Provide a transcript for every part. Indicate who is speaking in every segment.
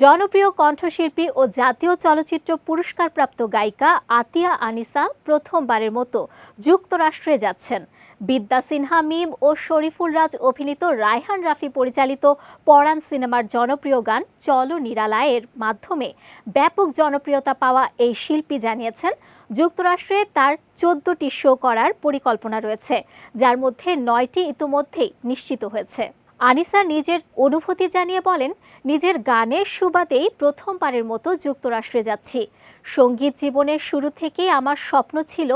Speaker 1: জনপ্রিয় কণ্ঠশিল্পী ও জাতীয় চলচ্চিত্র পুরস্কারপ্রাপ্ত গায়িকা আতিয়া আনিসা প্রথমবারের মতো যুক্তরাষ্ট্রে যাচ্ছেন। বিদ্যা সিনহা মিম ও শরীফুল রাজ অভিনীত রায়হান রাফি পরিচালিত পরাণ সিনেমার জনপ্রিয় গান চলো নিরালায়ের মাধ্যমে ব্যাপক জনপ্রিয়তা পাওয়া এই শিল্পী জানিয়েছেন, যুক্তরাষ্ট্রে তার চোদ্দটি শো করার পরিকল্পনা রয়েছে, যার মধ্যে নয়টি ইতিমধ্যেই নিশ্চিত হয়েছে। আনিসা নিজের অনুভূতি জানিয়ে বলেন, নিজের গানের সুবাদেই প্রথমবারের মতো যুক্তরাষ্ট্রে যাচ্ছি। সংগীত জীবনের শুরু থেকেই আমার স্বপ্ন ছিল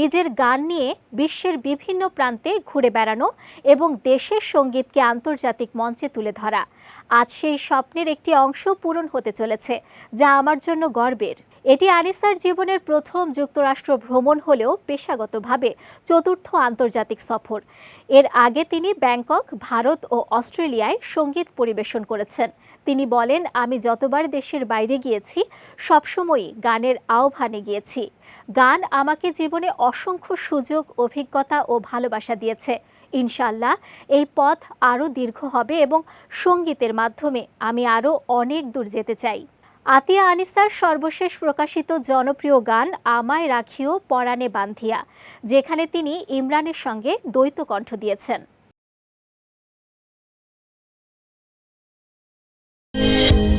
Speaker 1: নিজের গান নিয়ে বিশ্বের বিভিন্ন প্রান্তে ঘুরে বেড়ানো এবং দেশের সঙ্গীতকে আন্তর্জাতিক মঞ্চে তুলে ধরা। আজ সেই স্বপ্নের একটি অংশ পূরণ হতে চলেছে, যা আমার জন্য গর্বের। এটি আনিসার জীবনের প্রথম যুক্তরাষ্ট্র ভ্রমণ হলেও পেশাগতভাবে চতুর্থ আন্তর্জাতিক সফর। এর আগে তিনি ব্যাংকক, ভারত ও অস্ট্রেলিয়ায় সংগীত পরিবেশন করেছেন। তিনি বলেন, আমি যতবার দেশের বাইরে গিয়েছি, সবসময়ই গানের আহ্বানে গিয়েছি। গান আমাকে জীবনে অসংখ্য সুযোগ, অভিজ্ঞতা ও ভালোবাসা দিয়েছে। ইনশাল্লাহ এই পথ আরও দীর্ঘ হবে এবং সঙ্গীতের মাধ্যমে আমি আরও অনেক দূর যেতে চাই। আতিয়া আনিসার সর্বশেষ প্রকাশিত জনপ্রিয় গান, আমায় রাখিও পরাণে বান্ধিয়া যেখানে তিনি ইমরানের সঙ্গে দ্বৈত কণ্ঠ দিয়েছেন। Thank you.